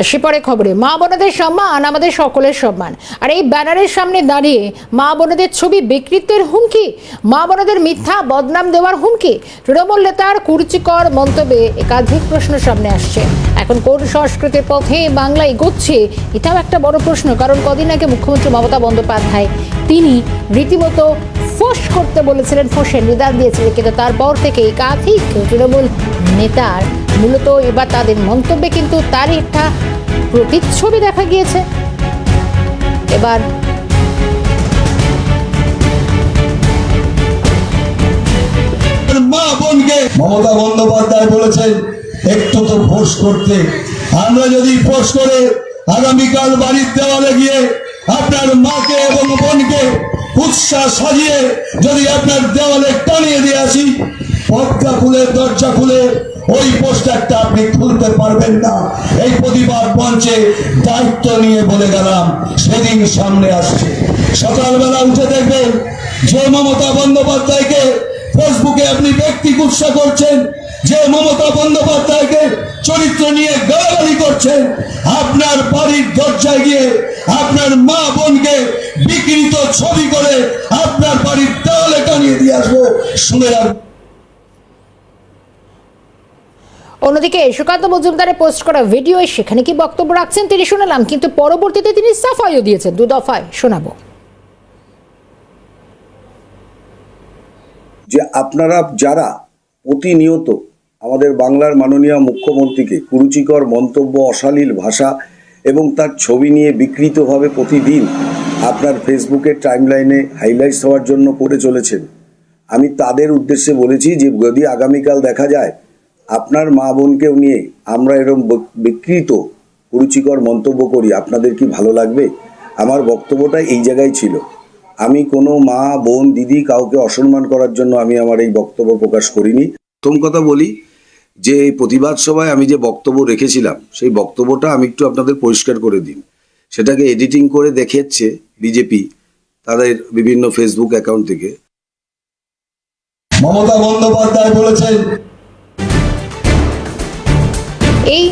আসি পরে খবরে, মা বোনদের সম্মান, আমাদের সকলের সম্মান। আর এই ব্যানারের সামনে দাঁড়িয়ে মা বোনদের ছবি বিকৃতের হুমকি, মা বোনদের মিথ্যা বদনাম দেওয়ার হুমকি, তৃণমূল নেতার কুরুচিকর মন্তব্যে একাধিক প্রশ্ন সামনে আসছে। এখন কোন সংস্কৃতির পথে বাংলা এগোচ্ছে, এটাও একটা বড় প্রশ্ন, কারণ কদিন আগে মুখ্যমন্ত্রী মমতা বন্দ্যোপাধ্যায়, তিনি রীতিমতো ফোঁস করতে বলেছিলেন ফোঁসের নিদান দিয়েছিলেন, কিন্তু তারপর থেকে একাধিক তৃণমূল নেতার মূলত এবার তাদের মন্তব্যে কিন্তু তার একটা প্রতিচ্ছবি দেখা গিয়েছে। এবার মমতা বন্দ্যোপাধ্যায় বলেছেন, একটু তো ফোর্স করতে। আমরা যদি ফোর্স করে আগামীকাল বাড়ির দেওয়ালে গিয়ে আপনার মাকে এবং বোনকে উৎসাহ সাজিয়ে যদি আপনার দেওয়ালে টানিয়ে দিয়ে আসি পর্দা খুলে দরজা খুলে ওই পোস্টারটা আপনি খুলতে পারবেন না। এই প্রতিবাদ মঞ্চে দায়িত্ব নিয়ে বলে গেলাম, সেদিন সামনে আসছে। সকালবেলা উঠে দেখবেন যে মমতা বন্দ্যোপাধ্যায়কে ফেসবুকে আপনি ব্যক্তি গুৎসা করছেন, যে মমতা বন্দ্যোপাধ্যায়কে চরিত্র নিয়ে গালাগালি করছেন, আপনার বাড়ির দরজায় গিয়ে আপনার মা বোনকে ছবি করে আপনার বাড়ির দেওয়ালে টানিয়ে দিয়ে আসব। শুনে অন্যদিকে সুকান্ত মজুমদারের পোস্ট করা ভিডিও সেখানে কি বক্তব্য রাখছেন তিনি শুনলাম কিন্তু পরবর্তীতে তিনি সাফাইও দিয়েছেন। দু দফায় শোনাবো। যে আপনারা যারা প্রতিনিয়ত আমাদের বাংলার মাননীয় মুখ্যমন্ত্রীকে কুরুচিকর মন্তব্য অশালীল ভাষা এবং তার ছবি নিয়ে বিকৃতভাবে প্রতিদিন আপনার ফেসবুকের টাইমলাইনে হাইলাইটস হওয়ার জন্য করে চলেছেন। আমি তাদের উদ্দেশ্যে বলেছি যে, যদি আগামীকাল দেখা যায়, আপনার মা বোনকেও নিয়ে আমরা এরকম বক- বিকৃত, কুরুচিকর মন্তব্য করি, আপনাদের কি ভালো লাগবে? আমার বক্তব্যটা এই জায়গায় ছিল। আমি কোনো মা, বোন, দিদি কাউকে অসম্মান করার জন্য আমি আমার এই বক্তব্য প্রকাশ করিনি। প্রথম কথা বলি যে, এই প্রতিবাদ সভায় আমি যে বক্তব্য রেখেছিলাম, সেই বক্তব্যটা আমি একটু আপনাদের পরিষ্কার করে দিন সেটাকে এডিটিং করে দেখাচ্ছে বিজেপি তাদের বিভিন্ন ফেসবুক অ্যাকাউন্ট থেকে। মমতা বন্দ্যোপাধ্যায় বলেছেন এই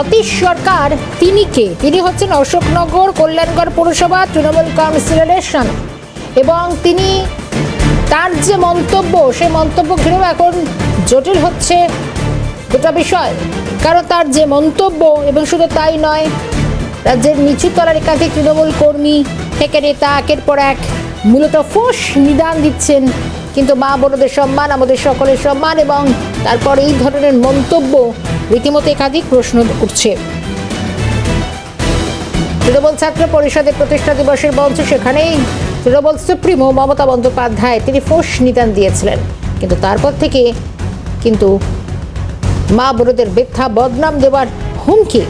অতীশ সরকার তিনি কে? তিনি হচ্ছেন অশোকনগর কল্যাণগড় পৌরসভা তৃণমূল কাউন্সিলরের স্বামী। এবং তিনি তার যে মন্তব্য সেই মন্তব্য ঘিরেও এখন জটিল হচ্ছে গোটা বিষয়। কারণ তার যে মন্তব্য এবং শুধু তাই নয় রাজ্যের নিচু তলার একাধিক তৃণমূল কর্মী থেকে নেতা, একের পর এক মূলত ফোঁস নিদান দিচ্ছেন। কিন্তু মা বোনদের সম্মান, আমাদের সকলের সম্মান এবং তারপর এই ধরনের মন্তব্য রীতিমতো একাধিক প্রশ্ন উঠছে। তৃণমূল ছাত্র পরিষদের প্রতিষ্ঠা দিবসের মঞ্চ সেখানেই তৃণমূল সুপ্রিমো মমতা বন্দ্যোপাধ্যায়, তিনি ফোঁস নিদান দিয়েছিলেন। কিন্তু তারপর থেকে কিন্তু মা বোনদের মিথ্যা বদনাম দেওয়ার হুমকি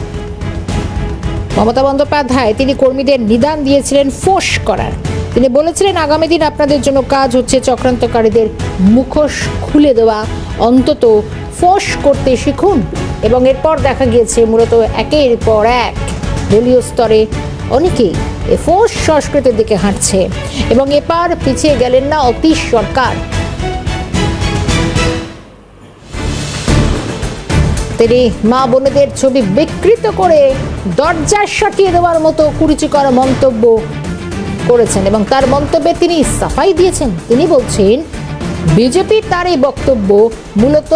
মমতা বন্দ্যোপাধ্যায়, তিনি কর্মীদের নিদান দিয়েছিলেন ফোঁস করার। তিনি বলেছিলেন, আগামী দিন আপনাদের জন্য কাজ হচ্ছে চক্রান্তকারীদের মুখোশ খুলে দেওয়া, অন্তত ফোঁস করতে শিখুন। এবং এরপর দেখা গিয়েছে, মূলত একের পর এক দলীয় স্তরে অনেকেই এ ফোঁস সংস্কৃতির দিকে হাঁটছে। এবং এপার পিছিয়ে গেলেন না অতীশ সরকার। তিনি মা বোনেদের ছবি বিকৃত করে দরজায় সাটিয়ে দেওয়ার মতো কুরুচিকর মন্তব্য করেছেন এবং তার মন্তব্যে তিনি সাফাই দিয়েছেন। তিনি বলছেন, বিজেপি তার এই বক্তব্য মূলত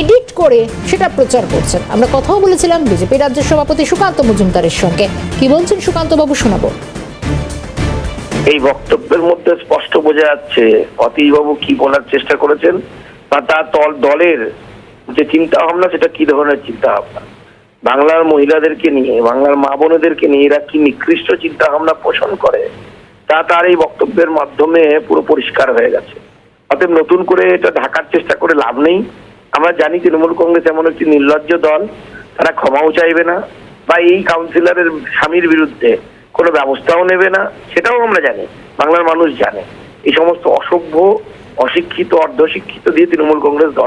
এডিট করে সেটা প্রচার করছেন। আমরা কথাও বলেছিলাম, বিজেপি রাজ্য সভাপতি সুকান্ত মজুমদারের সঙ্গে। কি বলছেন সুকান্ত বাবু শোনাবো। এই বক্তব্যের মধ্যে স্পষ্ট বোঝা যাচ্ছে, অতীশবাবু কি বলার চেষ্টা করেছেন? বা তার দল দলের যে চিন্তা ভাবনা সেটা কি ধরনের চিন্তা ভাবনা বাংলার মহিলাদেরকে নিয়ে, বাংলার মা বোনেদেরকে নিয়ে এরা কি নিকৃষ্ট চিন্তা ভাবনা পোষণ করে? তা তার এই বক্তব্যের মাধ্যমে পুরো পরিষ্কার হয়ে গেছে। অতএব নতুন করে এটা ঢাকার চেষ্টা করে লাভ নেই। আমরা জানি তৃণমূল কংগ্রেস এমন একটি নির্লজ্জ দল, তারা ক্ষমাও চাইবে না, বা এই কাউন্সিলরের স্বামীর বিরুদ্ধে কোনো ব্যবস্থাও নেবে না, সেটাও আমরা জানি, বাংলার মানুষ জানে। এই সমস্ত অসভ্য, অশিক্ষিত, অর্ধশিক্ষিত দিয়ে তৃণমূল কংগ্রেস দল